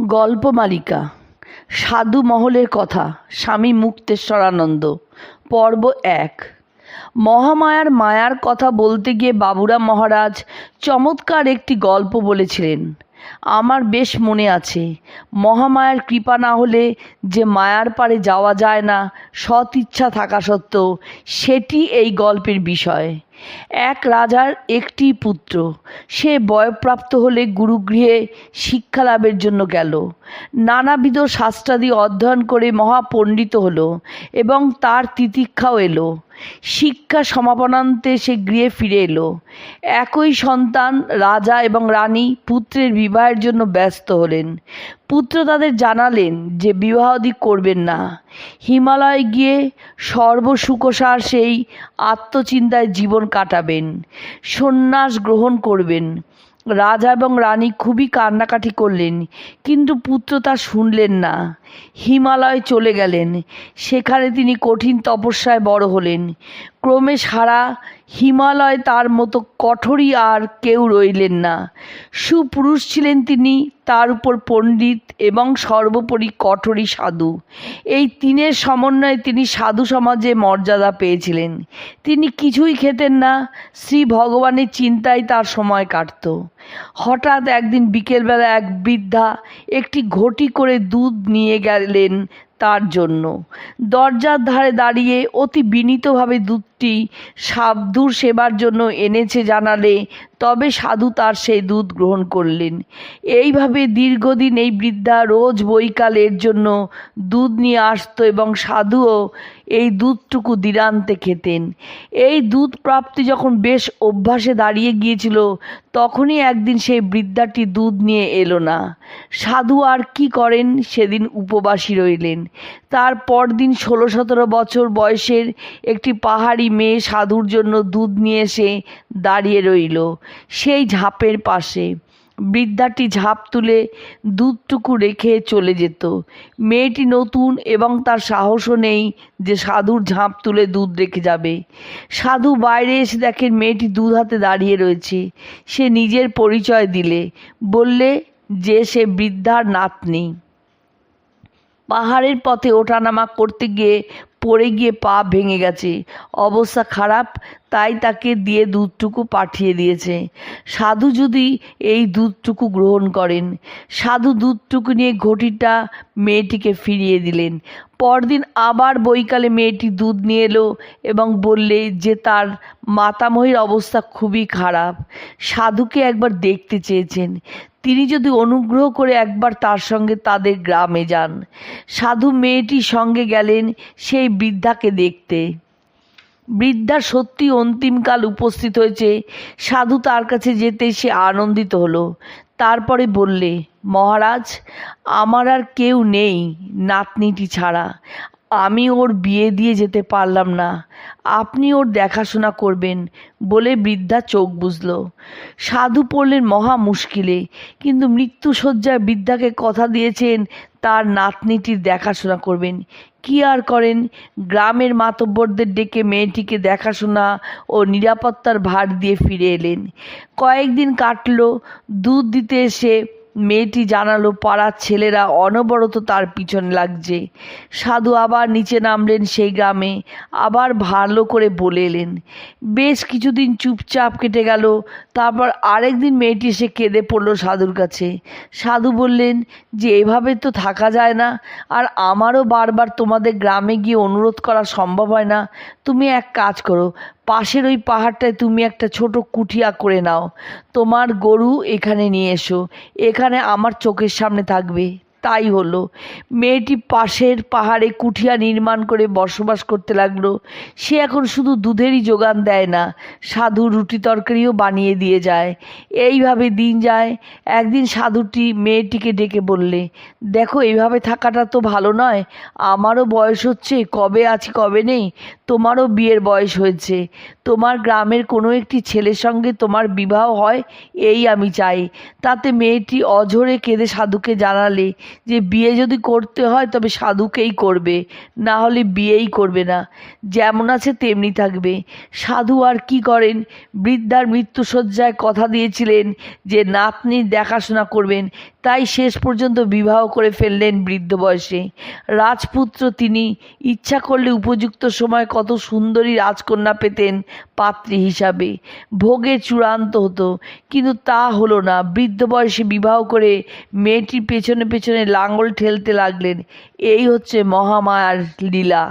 গল্পমালিকা সাধু মহলের কথা, স্বামী মুক্তেশ্বরানন্দ, পর্ব এক। মহামায়ার মায়ার কথা বলতে গিয়ে বাবুরা মহারাজ চমৎকার একটি গল্প বলেছিলেন। আমার বেশ মনে আছে, মহামায়ার কৃপা না হলে যে মায়ার পারে যাওয়া যায় না, সৎ ইচ্ছা থাকা সত্ত্বেও সেটি এই গল্পের বিষয়। এক রাজার একটি পুত্র। সে বয়প্রাপ্ত হলে গুরুগৃহে শিক্ষা লাভের জন্য গেল। নানাবিধ শাস্ত্রাদি অধ্যয়ন করে মহাপণ্ডিত হলো এবং তার তিতিক্ষাও এলো। শিক্ষা সমাপনান্তে সে গৃহে ফিরে এলো। একই সন্তান, রাজা এবং রানী পুত্রের বিবাহের জন্য ব্যস্ত হলেন। পুত্র তাদের জানালেন যে বিবাহাদি করবেন না। হিমালয়ে গিয়ে সর্বসুখসার সেই আত্মচিন্তায় জীবন কাটাবেন, সন্ন্যাস গ্রহণ করবেন। রাজা এবং রানী খুবই কান্নাকাটি করলেন, কিন্তু পুত্র তা শুনলেন না। হিমালয় চলে গেলেন, সেখানে তিনি কঠিন তপস্যায় বড় হলেন। ক্রমে সারা হিমালয় তার মতো কঠোরই আর কেউ রইলেন না। সুপুরুষ ছিলেন তিনি, তার উপর পণ্ডিত এবং সর্বোপরি কঠোরই সাধু। এই তিনের সমন্বয়ে তিনি সাধু সমাজে মর্যাদা পেয়েছিলেন। তিনি কিছুই খেতেন না, শ্রী ভগবানের চিন্তায় তার সময় কাটত। হঠাৎ একদিন বিকেলবেলা এক বৃদ্ধা একটি ঘটি করে দুধ নিয়ে গেলেন তার জন্য। দরজার ধারে দাঁড়িয়ে অতি বিনীতভাবে দুধটি সাবদূর সেবার জন্য এনেছে জানালে তবে সাধু তার সেই দুধ গ্রহণ করলেন। এইভাবে দীর্ঘদিন এই বৃদ্ধা রোজ বৈকালের জন্য দুধ নিয়ে আসতো এবং সাধুও এই দুধটুকু দিরান্তে খেতেন। এই দুধ প্রাপ্তি যখন বেশ অভ্যাসে দাঁড়িয়ে গিয়েছিল, তখনই একদিন সেই বৃদ্ধাটি দুধ নিয়ে এলো না। সাধু আর কি করেন সেদিন উপবাসী রইলেন। তার পরদিন ষোলো সতেরো বছর বয়সের একটি পাহাড়ি মেয়ে সাধুর জন্য দুধ নিয়ে এসে দাঁড়িয়ে রইল। সেই ঝাঁপের পাশে বৃদ্ধাটি ঝাঁপ তুলে দুধটুকু রেখে চলে যেত। মেয়েটি নতুন এবং তার সাহসও নেই যে সাধুর ঝাঁপ তুলে দুধ রেখে যাবে। সাধু বাইরে এসে দেখেন মেয়েটি দুধ হাতে দাঁড়িয়ে রয়েছে। সে নিজের পরিচয় দিলে। বললে যে সে বৃদ্ধার নাতনি। পাহাড়ের পথে ওঠানামা করতে গিয়ে পড়ে গিয়ে পা ভেঙে গেছে। অবস্থা খারাপ, তাই তাকে দিয়ে দুধটুকু পাঠিয়ে দিয়েছে। সাধু যদি এই দুধটুকু গ্রহণ করেন, সাধু দুধটুকু নিয়ে ঘটিটা মেয়েটিকে ফিরিয়ে দিলেন। পরদিন আবার বৈকালে মেয়েটি দুধ নিয়ে এলো এবং বললে যে তার মাতামহীর অবস্থা খুবই খারাপ। সাধুকে একবার দেখতে চেয়েছেন। তিনি যদি অনুগ্রহ করে একবার তার সঙ্গে তাদের গ্রামে যান। সাধু মেয়েটির সঙ্গে গেলেন সেই বৃদ্ধাকে দেখতে। বৃদ্ধা সত্যি অন্তিমকাল উপস্থিত হয়েছে। সাধু তার কাছে যেতে সে আনন্দিত হলো। তারপরে বললে, মহারাজ, আমার আর কেউ নেই, নাতনিটি ছাড়া। আমি ওর বিয়ে দিয়ে যেতে পারলাম না। আপনি ওর দেখাশোনা করবেন বলে বৃদ্ধা চোখ বুঝল সাধু পড়লেন মহা মুশকিলে, কিন্তু মৃত্যুসজ্জায় বৃদ্ধাকে কথা দিয়েছেন তার নাতনিটির দেখাশোনা করবেন। কি আর করেন? গ্রামের মাতব্বরদের ডেকে মেয়েটিকে দেখাশোনা ও নিরাপত্তার ভার দিয়ে ফিরে এলেন। কয়েকদিন কাটলো, দুধ দিতে এসে মেয়েটি জানালো, পাড়ার ছেলেরা অনবরত তার পিছন লাগছে। সাধু আবার নিচে নামলেন সেই গ্রামে, আবার ভালো করে বলে এলেন। বেশ কিছুদিন চুপচাপ কেটে গেল, তারপর আরেকদিন মেয়েটি এসে কেঁদে পড়ল সাধুর কাছে। সাধু বললেন, যে এভাবে তো থাকা যায় না, আর আমারও বারবার তোমাদের গ্রামে গিয়ে অনুরোধ করা সম্ভব হয় না। তুমি এক কাজ করো পাশের ওই পাহাড়টায় তুমি একটা ছোট কুটিয়া করে নাও। তোমার গরু এখানে নিয়ে এসো। এখানে আমার চোখের সামনে থাকবে। তাই হলো। মেয়েটি পাশের পাহাড়ে কুঠিয়া নির্মাণ করে বসবাস করতে লাগল। সে এখন শুধু দুধেরই যোগান দেয় না, সাধু রুটি তরকারিও বানিয়ে দিয়ে যায়। এইভাবে দিন যায়। একদিন সাধুটি মেয়েটিকে ডেকে বললে, দেখো, এইভাবে থাকাটা তো ভালো নয়। আমারও বয়স হচ্ছে, কবে আছি, কবে নেই। তোমারও বিয়ের বয়স হয়েছে। তোমার গ্রামের কোনো একটি ছেলের সঙ্গে তোমার বিবাহ হয়, এই আমি চাই। তাতে মেয়েটি অঝরে কেঁদে সাধুকে জানালে যে বিয়ে যদি করতে হয় তবে সাধুকেই করবে, না হলে বিয়েই করবে না। যেমন আছে তেমনি থাকবে। সাধু আর কি করেন? বৃদ্ধার মৃত্যুশয্যায় কথা দিয়েছিলেন যে, নাতনির দেখাশোনা করবেন। তাই শেষ পর্যন্ত বিবাহ করে ফেললেন বৃদ্ধ বয়সে। রাজপুত্র তিনি ইচ্ছা করলে উপযুক্ত সময় কত সুন্দরী রাজকন্যা পেতেন পাত্রী হিসাবে। ভোগে চূড়ান্ত হতো, কিন্তু তা হলো না। বৃদ্ধ বয়সে বিবাহ করে মেয়েটির পেছনে পেছনে লাঙল ঠেলতে লাগলেন। এই হচ্ছে মহামায়ার লীলা।